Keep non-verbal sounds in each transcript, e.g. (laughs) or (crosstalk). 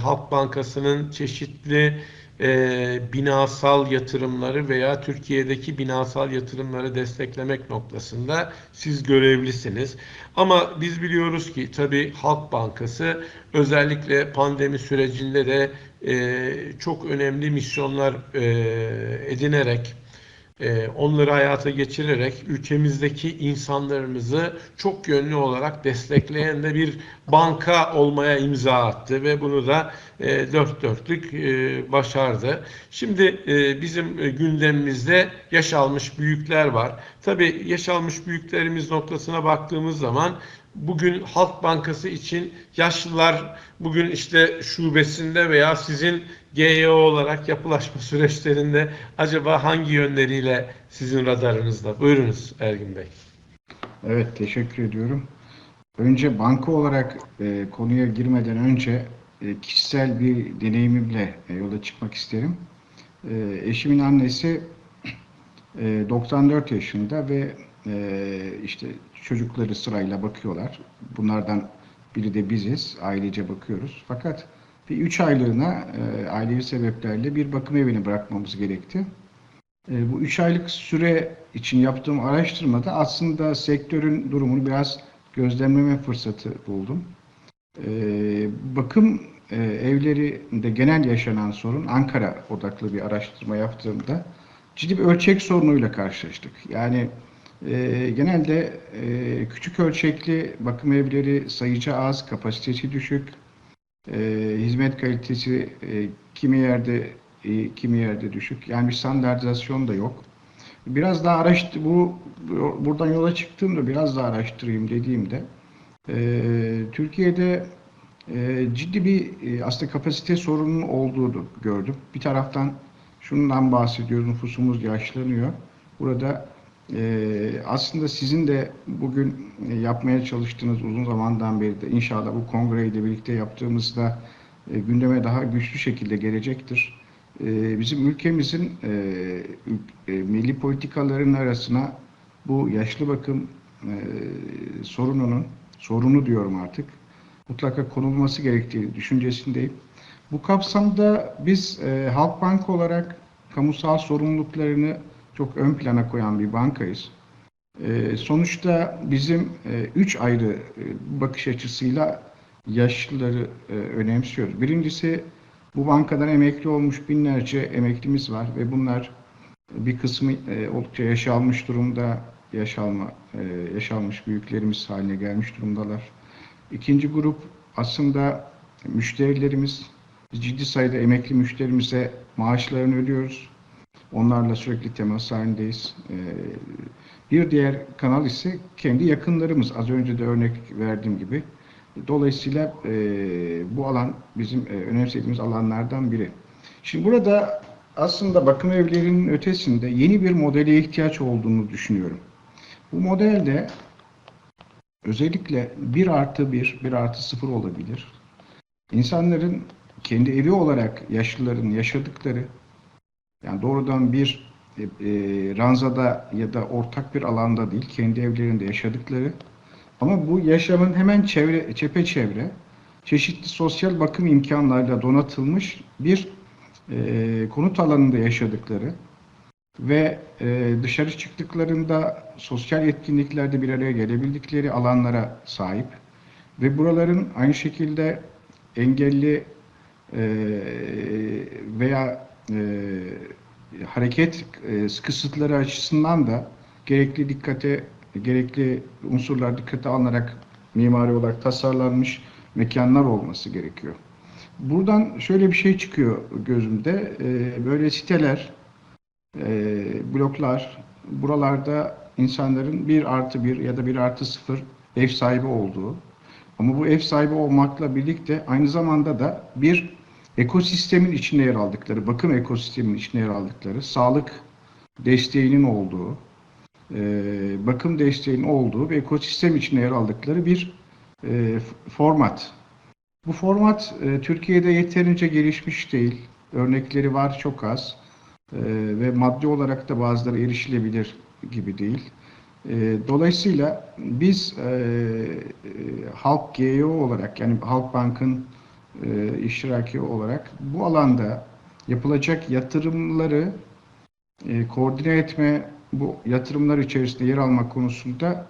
Halk Bankası'nın çeşitli e, binasal yatırımları veya Türkiye'deki binasal yatırımları desteklemek noktasında siz görevlisiniz. Ama biz biliyoruz ki tabii Halk Bankası özellikle pandemi sürecinde de e, çok önemli misyonlar e, edinerek onları hayata geçirerek ülkemizdeki insanlarımızı çok yönlü olarak destekleyen de bir banka olmaya imza attı ve bunu da e, dört dörtlük e, başardı. Şimdi e, bizim gündemimizde yaş almış büyükler var. Tabii yaş almış büyüklerimiz noktasına baktığımız zaman bugün Halk Bankası için yaşlılar bugün işte şubesinde veya sizin GYO olarak yapılaşma (laughs) süreçlerinde acaba hangi yönleriyle sizin radarınızda? Buyurunuz Ergin Bey. Evet, teşekkür ediyorum. Önce banka olarak e, konuya girmeden önce e, kişisel bir deneyimimle e, yola çıkmak isterim. E, eşimin annesi e, 94 yaşında ve e, işte çocukları sırayla bakıyorlar. Bunlardan biri de biziz, ailece bakıyoruz. Fakat bir üç aylığına e, ailevi sebeplerle bir bakım evini bırakmamız gerekti. E, bu üç aylık süre için yaptığım araştırmada aslında sektörün durumunu biraz gözlemleme fırsatı buldum. E, bakım e, evlerinde genel yaşanan sorun Ankara odaklı bir araştırma yaptığımda ciddi bir ölçek sorunuyla karşılaştık. Yani e, genelde e, küçük ölçekli bakım evleri sayıca az, kapasitesi düşük, e, hizmet kalitesi e, kimi yerde e, kimi yerde düşük. Yani bir standartizasyon da yok. Biraz daha araştır bu buradan yola çıktığımda biraz daha araştırayım dediğimde e, Türkiye'de e, ciddi bir e, aslında kapasite sorunun olduğunu gördüm. Bir taraftan şundan bahsediyoruz, nüfusumuz yaşlanıyor. Burada aslında sizin de bugün e, yapmaya çalıştığınız uzun zamandan beri de inşallah bu kongreyi de birlikte yaptığımızda e, gündeme daha güçlü şekilde gelecektir. E, bizim ülkemizin e, milli politikaların arasına bu yaşlı bakım sorununun, sorunu diyorum artık, mutlaka konulması gerektiği düşüncesindeyim. Bu kapsamda biz Halkbank olarak kamusal sorumluluklarını çok ön plana koyan bir bankayız. E, sonuçta bizim e, üç ayrı e, bakış açısıyla yaşlıları e, önemsiyoruz. Birincisi bu bankadan emekli olmuş binlerce emeklimiz var ve bunlar bir kısmı e, oldukça yaş almış durumda, yaş alma, e, yaş almış büyüklerimiz haline gelmiş durumdalar. İkinci grup aslında müşterilerimiz, ciddi sayıda emekli müşterimize maaşlarını ödüyoruz. Onlarla sürekli temas halindeyiz. Ee, bir diğer kanal ise kendi yakınlarımız. Az önce de örnek verdiğim gibi. Dolayısıyla e, bu alan bizim e, önemsediğimiz alanlardan biri. Şimdi burada aslında bakım evlerinin ötesinde yeni bir modele ihtiyaç olduğunu düşünüyorum. Bu modelde özellikle 1 artı 1, 1 artı 0 olabilir. İnsanların kendi evi olarak yaşlıların yaşadıkları yani doğrudan bir e, e, ranzada ya da ortak bir alanda değil, kendi evlerinde yaşadıkları. Ama bu yaşamın hemen çevre, çepeçevre çeşitli sosyal bakım imkanlarıyla donatılmış bir e, konut alanında yaşadıkları ve e, dışarı çıktıklarında sosyal etkinliklerde bir araya gelebildikleri alanlara sahip ve buraların aynı şekilde engelli e, veya e, hareket e, kısıtları açısından da gerekli dikkate gerekli unsurlar dikkate alınarak mimari olarak tasarlanmış mekanlar olması gerekiyor. Buradan şöyle bir şey çıkıyor gözümde. E, böyle siteler, e, bloklar, buralarda insanların bir artı bir ya da bir artı sıfır ev sahibi olduğu ama bu ev sahibi olmakla birlikte aynı zamanda da bir ekosistemin içinde yer aldıkları, bakım ekosistemin içinde yer aldıkları, sağlık desteğinin olduğu, e, bakım desteğinin olduğu ve ekosistem içinde yer aldıkları bir e, format. Bu format e, Türkiye'de yeterince gelişmiş değil. Örnekleri var çok az e, ve maddi olarak da bazıları erişilebilir gibi değil. E, dolayısıyla biz e, e, Halk GEO olarak yani Halkbank'ın e, iştiraki olarak bu alanda yapılacak yatırımları e, koordine etme, bu yatırımlar içerisinde yer almak konusunda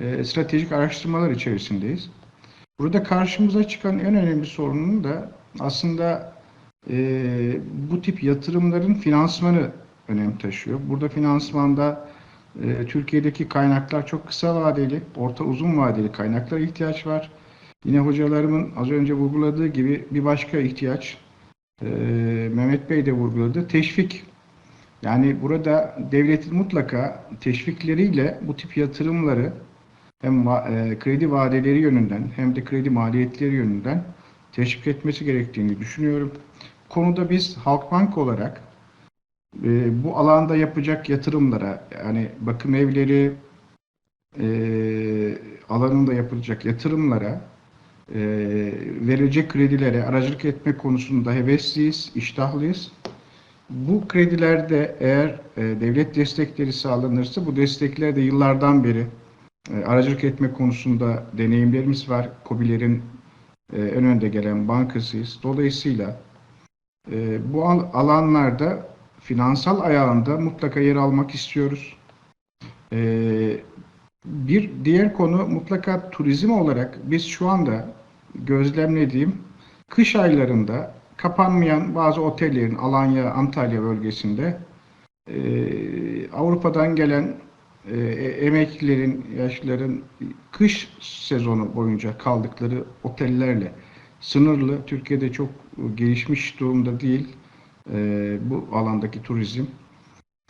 e, stratejik araştırmalar içerisindeyiz. Burada karşımıza çıkan en önemli sorunun da aslında e, bu tip yatırımların finansmanı önem taşıyor. Burada finansmanda e, Türkiye'deki kaynaklar çok kısa vadeli, orta uzun vadeli kaynaklara ihtiyaç var. Yine hocalarımın az önce vurguladığı gibi bir başka ihtiyaç, e, Mehmet Bey de vurguladı, teşvik. Yani burada devletin mutlaka teşvikleriyle bu tip yatırımları hem e, kredi vadeleri yönünden hem de kredi maliyetleri yönünden teşvik etmesi gerektiğini düşünüyorum. Konuda biz Halkbank olarak e, bu alanda yapacak yatırımlara yani bakım evleri e, alanında yapılacak yatırımlara e, kredilere aracılık etme konusunda hevesliyiz, iştahlıyız. Bu kredilerde eğer e, devlet destekleri sağlanırsa bu destekler de yıllardan beri e, aracılık etme konusunda deneyimlerimiz var. COBİ'lerin e, en önde gelen bankasıyız. Dolayısıyla e, bu al- alanlarda finansal ayağında mutlaka yer almak istiyoruz. Bir diğer konu mutlaka turizm olarak biz şu anda gözlemlediğim kış aylarında kapanmayan bazı otellerin Alanya, Antalya bölgesinde e, Avrupa'dan gelen e, emeklilerin, yaşlıların kış sezonu boyunca kaldıkları otellerle sınırlı. Türkiye'de çok gelişmiş durumda değil e, bu alandaki turizm.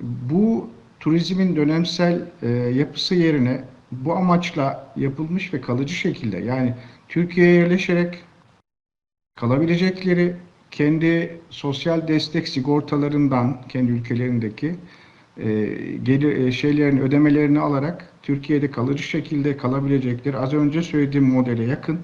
Bu turizmin dönemsel e, yapısı yerine bu amaçla yapılmış ve kalıcı şekilde yani Türkiye'ye yerleşerek kalabilecekleri kendi sosyal destek sigortalarından kendi ülkelerindeki e, gelir e, şeylerin ödemelerini alarak Türkiye'de kalıcı şekilde kalabilecekleri az önce söylediğim modele yakın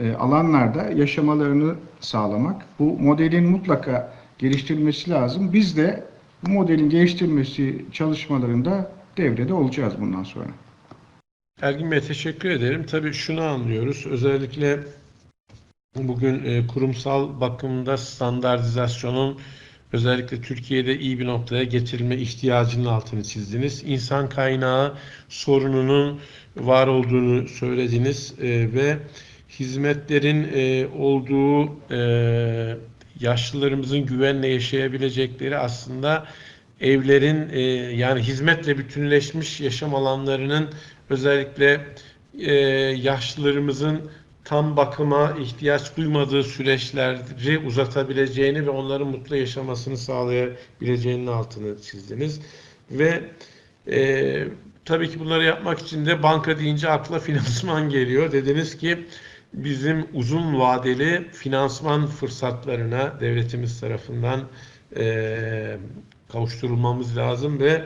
e, alanlarda yaşamalarını sağlamak. Bu modelin mutlaka geliştirilmesi lazım. Biz de bu modelin geliştirilmesi çalışmalarında devrede olacağız bundan sonra. Ergin Bey teşekkür ederim. Tabii şunu anlıyoruz. Özellikle bugün e, kurumsal bakımda standartizasyonun özellikle Türkiye'de iyi bir noktaya getirilme ihtiyacının altını çizdiniz. İnsan kaynağı sorununun var olduğunu söylediniz e, ve hizmetlerin e, olduğu yaşlılarımızın güvenle yaşayabilecekleri aslında evlerin e, yani hizmetle bütünleşmiş yaşam alanlarının özellikle e, yaşlılarımızın tam bakıma ihtiyaç duymadığı süreçleri uzatabileceğini ve onların mutlu yaşamasını sağlayabileceğinin altını çizdiniz. Ve e, tabii ki bunları yapmak için de banka deyince akla (laughs) finansman geliyor. Dediniz ki bizim uzun vadeli finansman fırsatlarına devletimiz tarafından e, kavuşturulmamız lazım ve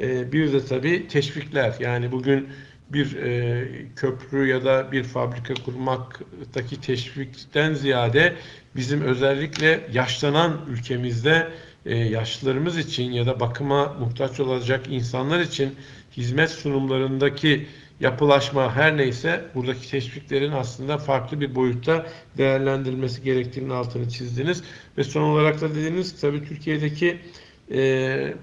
e, bir de tabii teşvikler. Yani bugün bir e, köprü ya da bir fabrika kurmaktaki teşvikten ziyade bizim özellikle yaşlanan ülkemizde e, yaşlılarımız için ya da bakıma muhtaç olacak insanlar için hizmet sunumlarındaki yapılaşma her neyse buradaki teşviklerin aslında farklı bir boyutta değerlendirilmesi gerektiğinin altını çizdiniz. Ve son olarak da dediniz tabii Türkiye'deki e,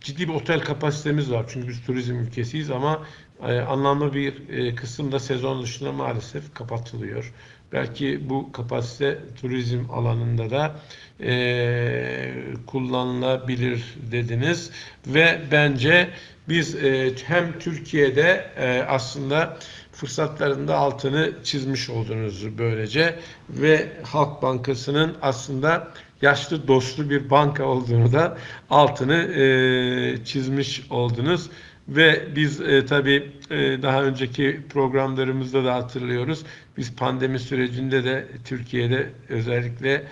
ciddi bir otel kapasitemiz var. Çünkü biz turizm ülkesiyiz ama e, anlamlı bir e, kısım da sezon dışında maalesef kapatılıyor. Belki bu kapasite turizm alanında da e, kullanılabilir dediniz. Ve bence biz e, hem Türkiye'de e, aslında fırsatlarında altını çizmiş oldunuz böylece ve Halk Bankası'nın aslında yaşlı dostlu bir banka olduğunu da altını e, çizmiş oldunuz. Ve biz e, tabii e, daha önceki programlarımızda da hatırlıyoruz. Biz pandemi sürecinde de Türkiye'de özellikle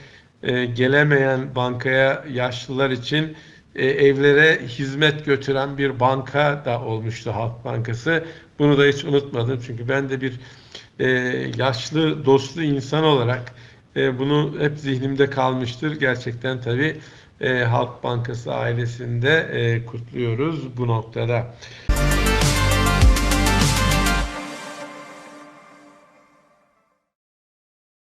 e, gelemeyen bankaya yaşlılar için e, evlere hizmet götüren bir banka da olmuştu Halk Bankası. Bunu da hiç unutmadım çünkü ben de bir e, yaşlı dostlu insan olarak e, bunu hep zihnimde kalmıştır. Gerçekten tabii e, Halk Bankası ailesinde e, kutluyoruz bu noktada.